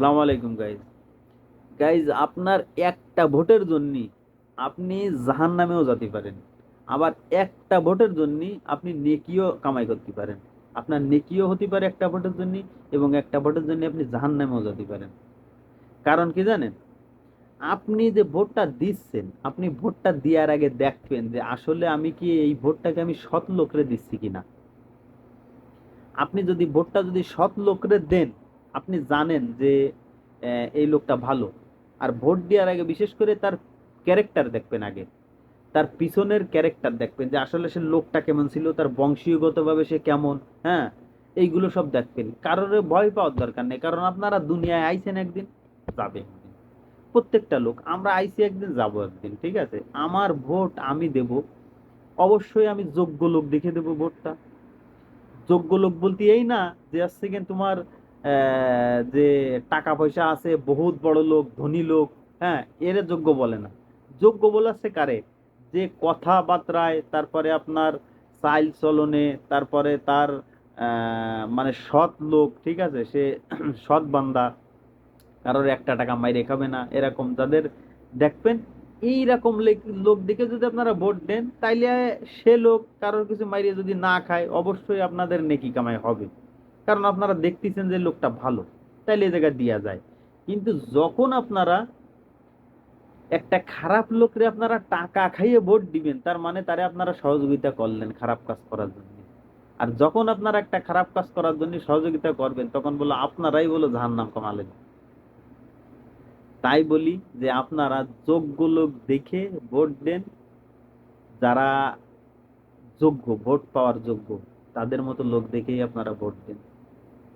আসসালামু আলাইকুম guys guys আপনার একটা ভোটের জন্য আপনি জাহান নামেও যেতে পারেন, আবার একটা ভোটের জন্য আপনি নেকিও কামাই করতে পারেন। আপনার নেকিও হতে পারে একটা ভোটের জন্য এবং একটা ভোটের জন্য আপনি জাহান নামেও যেতে পারেন। কারণ কি জানেন? আপনি যে ভোটটা দিচ্ছেন, আপনি ভোটটা দেওয়ার আগে দেখবেন যে আসলে আমি কি এই ভোটটাকে আমি সৎ লোকরে দিচ্ছি কিনা। আপনি যদি ভোটটা যদি সৎ লোকরে দেন আপনি জানেন যে এই লোকটা ভালো। আর ভোট দেওয়ার আগে বিশেষ করে তার ক্যারেক্টার দেখবেন আগে। তার পিছনের ক্যারেক্টার দেখবেন যে, আসলে সে লোকটা কেমন ছিল, তার বংশীয়গতভাবে সে কেমন হ্যাঁ? এইগুলো সব দেখবেন। কারোর ভয় পাওয়ার দরকার নেই, কারণ আপনারা দুনিয়ায় আইছেন একদিন যাবে প্রত্যেকটা লোক, আমরা আইছি একদিন, যাব একদিন, ঠিক আছে? আমার ভোট আমি দেব, অবশ্যই আমি যোগ্য লোক দেখে দেব ভোটটা। যোগ্য লোক বলতে এই না যে গিয়ে তোমার যে টাকা পয়সা আছে, বহুত বড় লোক, ধনী লোক হ্যাঁ এর যোগ্য বলে না। যোগ্য বলে আছে কারে? যে কথাবার্তায়, তারপরে আপনার চাইল চলনে, তারপরে তার মানে সৎ লোক, ঠিক আছে? সে সৎ বান্দা, কারোর একটা টাকা মাইরে খাবে না, এরকম যাদের, দেখবেন, এইরকম লেক- লোক দেখে যদি আপনারা ভোট দেন, তাইলে সে লোক কারোর কিছু মাইরে যদি না খায়, অবশ্যই আপনাদের নেকি কামাই হবে। কারণ আপনারা দেখতেছেন যে লোকটা ভালো, তাইলে এই জায়গায় দেওয়া যায়। কিন্তু যখন আপনারা একটা খারাপ লোকরে আপনারা টাকা খাইয়ে ভোট দিবেন, তার মানে তারে আপনারা সহযোগিতা করলেন খারাপ কাজ করার জন্য। আর যখন আপনারা একটা খারাপ কাজ করার জন্য সহযোগিতা করবেন, তখন বলো আপনারাই বলো জাহান্নাম কমালেন। তাই বলি যে আপনারা যোগ্য লোক দেখে ভোট দেন, যারা যোগ্য, ভোট পাওয়ার যোগ্য, তাদের মতো লোক দেখেই আপনারা ভোট দেন।